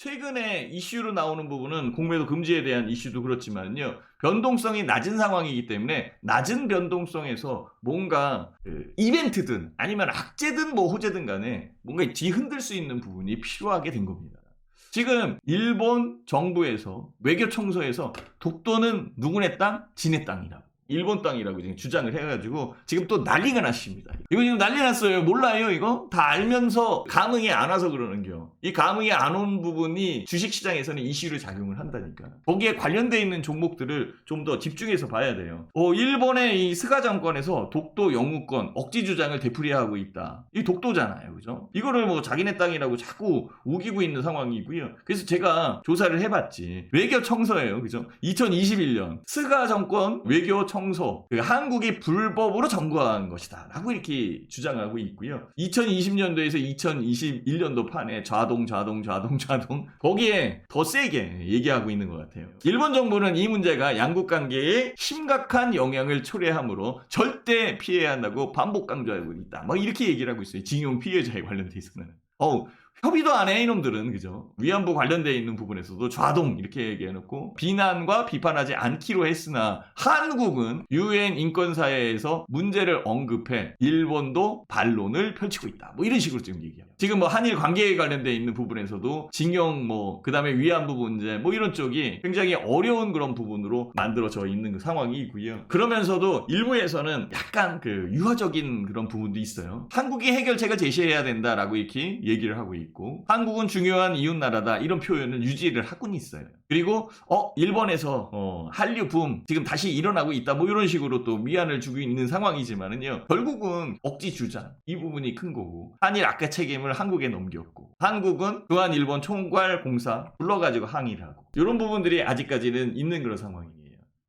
최근에 이슈로 나오는 부분은 공매도 금지에 대한 이슈도 그렇지만요. 변동성이 낮은 상황이기 때문에 낮은 변동성에서 뭔가 그 이벤트든 아니면 악재든 뭐 호재든 간에 뭔가 뒤흔들 수 있는 부분이 필요하게 된 겁니다. 지금 일본 정부에서 외교 청소에서 독도는 누구네 땅? 지네 땅이라고. 일본 땅이라고 지금 주장을 해가지고 지금 또 난리가 났습니다. 이거 지금 난리 났어요. 몰라요 이거? 다 알면서 감흥이 안 와서 그러는겨. 이 감흥이 안 온 부분이 주식시장에서는 이슈를 작용을 한다니까. 거기에 관련돼 있는 종목들을 좀 더 집중해서 봐야 돼요. 어, 일본의 이 스가 정권에서 독도 영유권 억지 주장을 되풀이하고 있다. 이 독도잖아요. 그죠? 이거를 뭐 자기네 땅이라고 자꾸 우기고 있는 상황이고요. 그래서 제가 조사를 해봤지. 외교 청서예요. 그죠? 2021년 스가 정권 외교 청 소. 그 한국이 불법으로 점거한 것이다. 라고 이렇게 주장하고 있고요. 2020년도에서 2021년도 판에 좌동, 좌동, 좌동, 좌동. 거기에 더 세게 얘기하고 있는 것 같아요. 일본 정부는 이 문제가 양국 관계에 심각한 영향을 초래하므로 절대 피해야 한다고 반복 강조하고 있다. 막 이렇게 얘기를 하고 있어요. 징용 피해자에 관련돼 있어서는. 어우, 협의도 안 해, 이놈들은. 그죠? 위안부 관련되어 있는 부분에서도 좌동 이렇게 얘기해놓고 비난과 비판하지 않기로 했으나 한국은 유엔 인권사회에서 문제를 언급해 일본도 반론을 펼치고 있다. 뭐 이런 식으로 지금 얘기해요. 지금 뭐 한일 관계에 관련되어 있는 부분에서도 징용 뭐 그다음에 위안부 문제 뭐 이런 쪽이 굉장히 어려운 그런 부분으로 만들어져 있는 그 상황이고요. 그러면서도 일부에서는 약간 그 유화적인 그런 부분도 있어요. 한국이 해결책을 제시해야 된다라고 이렇게 얘기를 하고 있고 한국은 중요한 이웃 나라다 이런 표현을 유지를 하고는 있어요. 그리고 어 일본에서 어, 한류 붐 지금 다시 일어나고 있다 뭐 이런 식으로 또 위안을 주고 있는 상황이지만은요 결국은 억지 주장 이 부분이 큰 거고 한일 악화 책임을 한국에 넘겼고 한국은 또한 일본 총괄 공사 불러가지고 항의를 하고 이런 부분들이 아직까지는 있는 그런 상황이에요.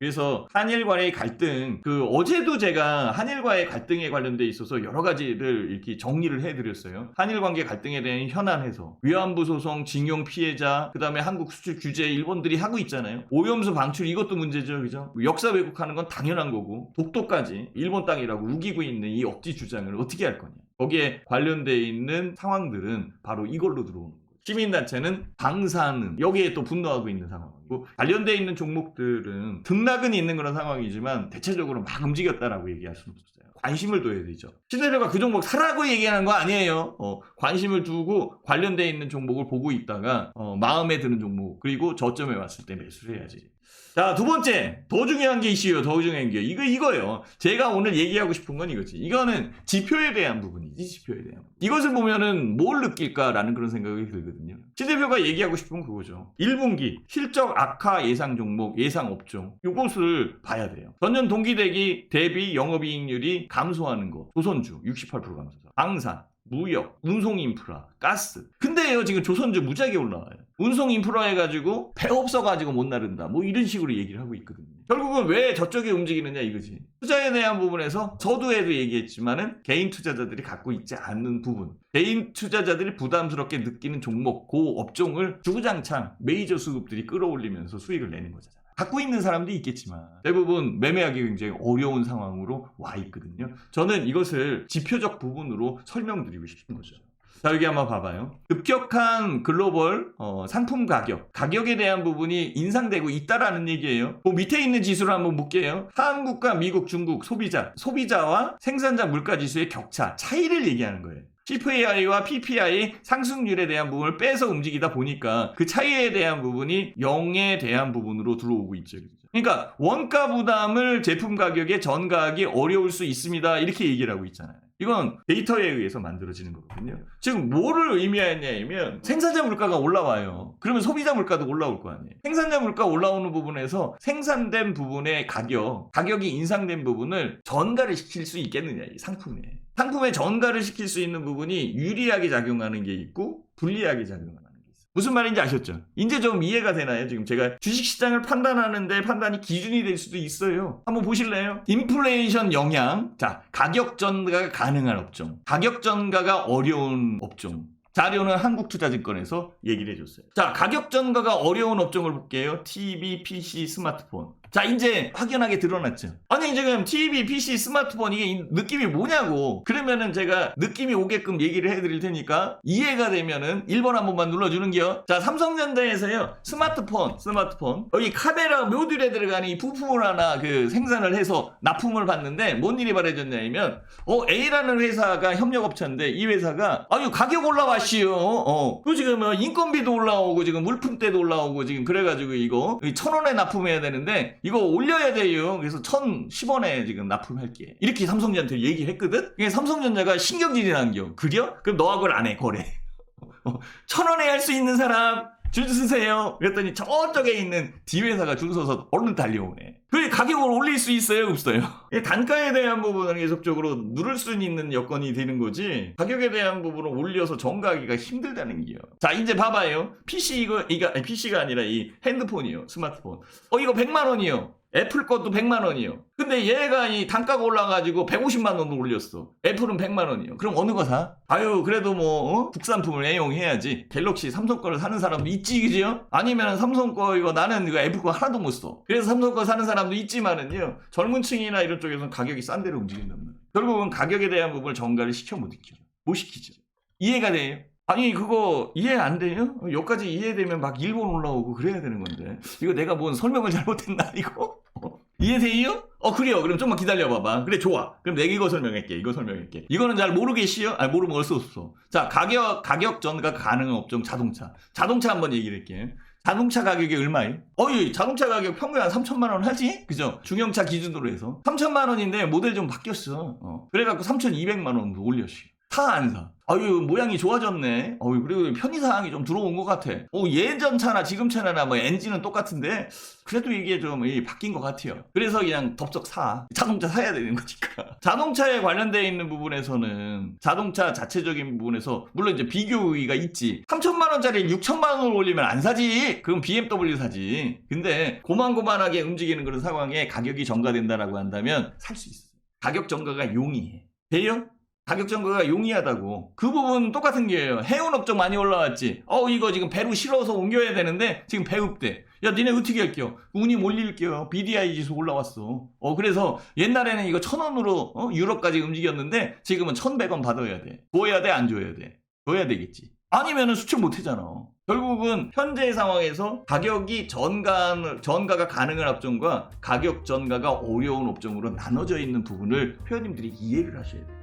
그래서 한일과의 갈등, 그 어제도 제가 한일과의 갈등에 관련돼 있어서 여러 가지를 이렇게 정리를 해드렸어요. 한일 관계 갈등에 대한 현안 해서 위안부 소송, 징용 피해자, 그 다음에 한국 수출 규제 일본들이 하고 있잖아요. 오염수 방출 이것도 문제죠, 그죠? 역사 왜곡하는 건 당연한 거고 독도까지 일본 땅이라고 우기고 있는 이 억지 주장을 어떻게 할 거냐? 거기에 관련돼 있는 상황들은 바로 이걸로 들어오는 거예요. 시민단체는 방사능 여기에 또 분노하고 있는 상황이고 관련돼 있는 종목들은 등락은 있는 그런 상황이지만 대체적으로 막 움직였다라고 얘기할 수는 없어요. 관심을 둬야 되죠. 시대료가 그 종목 사라고 얘기하는 거 아니에요. 어, 관심을 두고 관련돼 있는 종목을 보고 있다가 어, 마음에 드는 종목 그리고 저점에 왔을 때 매수를 해야지. 자, 두 번째. 더 중요한 게 이슈요. 더 중요한 게. 이거, 이거예요. 제가 오늘 얘기하고 싶은 건 이거지. 이거는 지표에 대한 부분이지, 지표에 대한. 이것을 보면은 뭘 느낄까라는 그런 생각이 들거든요. 시 대표가 얘기하고 싶은 건 그거죠. 1분기 실적 악화 예상 종목, 예상 업종. 요것을 봐야 돼요. 전년 동기 대기 대비 영업이익률이 감소하는 거. 조선주 68% 감소. 방산, 무역, 운송 인프라, 가스. 근데요, 지금 조선주 무지하게 올라와요. 운송 인프라 해가지고 배 없어가지고 못 나른다. 뭐 이런 식으로 얘기를 하고 있거든요. 결국은 왜 저쪽에 움직이느냐 이거지. 투자에 대한 부분에서 저도에도 얘기했지만은 개인 투자자들이 갖고 있지 않는 부분. 개인 투자자들이 부담스럽게 느끼는 종목, 그 업종을 주구장창 메이저 수급들이 끌어올리면서 수익을 내는 거잖아요. 갖고 있는 사람도 있겠지만 대부분 매매하기 굉장히 어려운 상황으로 와 있거든요. 저는 이것을 지표적 부분으로 설명드리고 싶은 거죠. 자 여기 한번 봐봐요. 급격한 글로벌 어, 상품 가격, 가격에 대한 부분이 인상되고 있다라는 얘기예요. 그 밑에 있는 지수를 한번 볼게요. 한국과 미국, 중국 소비자, 소비자와 생산자 물가 지수의 격차, 차이를 얘기하는 거예요. CPI와 PPI 상승률에 대한 부분을 빼서 움직이다 보니까 그 차이에 대한 부분이 0에 대한 부분으로 들어오고 있죠. 그러니까 원가 부담을 제품 가격에 전가하기 어려울 수 있습니다. 이렇게 얘기를 하고 있잖아요. 이건 데이터에 의해서 만들어지는 거거든요. 지금 뭐를 의미하냐면 생산자 물가가 올라와요. 그러면 소비자 물가도 올라올 거 아니에요. 생산자 물가 올라오는 부분에서 생산된 부분의 가격, 가격이 인상된 부분을 전가를 시킬 수 있겠느냐, 이 상품에. 상품에 전가를 시킬 수 있는 부분이 유리하게 작용하는 게 있고 불리하게 작용하는. 무슨 말인지 아셨죠? 이제 좀 이해가 되나요? 지금 제가 주식시장을 판단하는데 판단이 기준이 될 수도 있어요. 한번 보실래요? 인플레이션 영향. 자, 가격 전가가 가능한 업종. 가격 전가가 어려운 업종. 자료는 한국투자증권에서 얘기를 해줬어요. 자, 가격 전가가 어려운 업종을 볼게요. TV, PC, 스마트폰. 자, 이제 확연하게 드러났죠. 아니, 지금 TV, PC, 스마트폰 이게 이 느낌이 뭐냐고. 그러면은 제가 느낌이 오게끔 얘기를 해드릴 테니까 이해가 되면은 1번 한 번만 눌러주는겨. 자, 삼성전자에서요. 스마트폰, 스마트폰. 여기 카메라 모듈에 들어가는 이 부품을 하나 그 생산을 해서 납품을 받는데 뭔 일이 벌어졌냐면 어, A라는 회사가 협력업체인데 이 회사가 아유 가격 올라왔시요. 어. 그 지금 뭐 인건비도 올라오고 지금 물품대도 올라오고 지금 그래가지고 이거 천 원에 납품해야 되는데 이거 올려야 돼요. 그래서 천십 원에 지금 납품할게. 이렇게 삼성전자한테 얘기했거든. 이게 삼성전자가 신경질이 난 겨. 그려? 그럼 너하고는 안 해 거래. 어, 천 원에 할 수 있는 사람 줄 서세요. 그랬더니 저쪽에 있는 D 회사가 줄 서서 얼른 달려오네. 그 가격을 올릴 수 있어요, 없어요? 이 단가에 대한 부분은 계속적으로 누를 수 있는 여건이 되는 거지. 가격에 대한 부분을 올려서 정가하기가 힘들다는 게요. 자, 이제 봐봐요. PC 이거 이거 PC가 아니라 이 핸드폰이요, 스마트폰. 어 이거 100만 원이요. 애플 것도 100만 원이요. 근데 얘가 이 단가가 올라가지고 150만 원을 올렸어. 애플은 100만 원이요. 그럼 어느 거 사? 아유, 그래도 뭐 어? 국산품을 애용해야지. 갤럭시 삼성 거를 사는 사람도 있지, 그지요? 아니면 삼성 거 이거 나는 이거 애플 거 하나도 못 써. 그래서 삼성 거 사는 사람도 있지만은요. 젊은 층이나 이런 쪽에서는 가격이 싼 데로 움직인단 말이에요. 결국은 가격에 대한 부분을 정가를 시켜 못 시키죠. 못 시키죠. 이해가 돼요? 아니 그거 이해 안 돼요? 여기까지 이해되면 막 일본 올라오고 그래야 되는 건데 이거 내가 뭔 설명을 잘못했나 이거? 어? 이해돼요? 어 그래요 그럼 좀만 기다려봐봐 그래 좋아 그럼 내가 이거 설명할게 이거 설명할게 이거는 잘 모르겠시요? 아니 모르면 어쩔 수 없어 자 가격 가격 전가 가능한 업종 자동차 자동차 한번 얘기를 할게 자동차 가격이 얼마예요? 어이 자동차 가격 평균 한 3천만 원 하지? 그죠? 중형차 기준으로 해서 3천만 원인데 모델 좀 바뀌었어 어. 그래갖고 3,200만 원도 올렸어 사안 사. 아유 모양이 좋아졌네. 어유 그리고 편의 사항이 좀 들어온 것 같아. 어 예전 차나 지금 차나 뭐 엔진은 똑같은데 그래도 이게 좀 이, 바뀐 것 같아요. 그래서 그냥 덥석 사. 자동차 사야 되는 거니까. 자동차에 관련되어 있는 부분에서는 자동차 자체적인 부분에서 물론 이제 비교가 있지. 3천만 원짜리 6천만 원을 올리면 안 사지. 그럼 BMW 사지. 근데 고만고만하게 움직이는 그런 상황에 가격이 전가된다라고 한다면 살 수 있어. 가격 전가가 용이해. 돼요? 가격 전가가 용이하다고. 그 부분 똑같은 게예요. 해운 업종 많이 올라왔지. 어 이거 지금 배로 실어서 옮겨야 되는데 지금 배급돼. 야 니네 어떻게 할게요? 운이 몰릴게요. BDI 지수 올라왔어. 어 그래서 옛날에는 이거 천 원으로 어, 유럽까지 움직였는데 지금은 천백 원 받아야 돼. 줘야 돼 안 줘야 돼? 줘야 되겠지. 아니면은 수출 못 하잖아. 결국은 현재 상황에서 가격이 전가, 전가가 가능한 업종과 가격 전가가 어려운 업종으로 나눠져 있는 부분을 회원님들이 이해를 하셔야 돼요.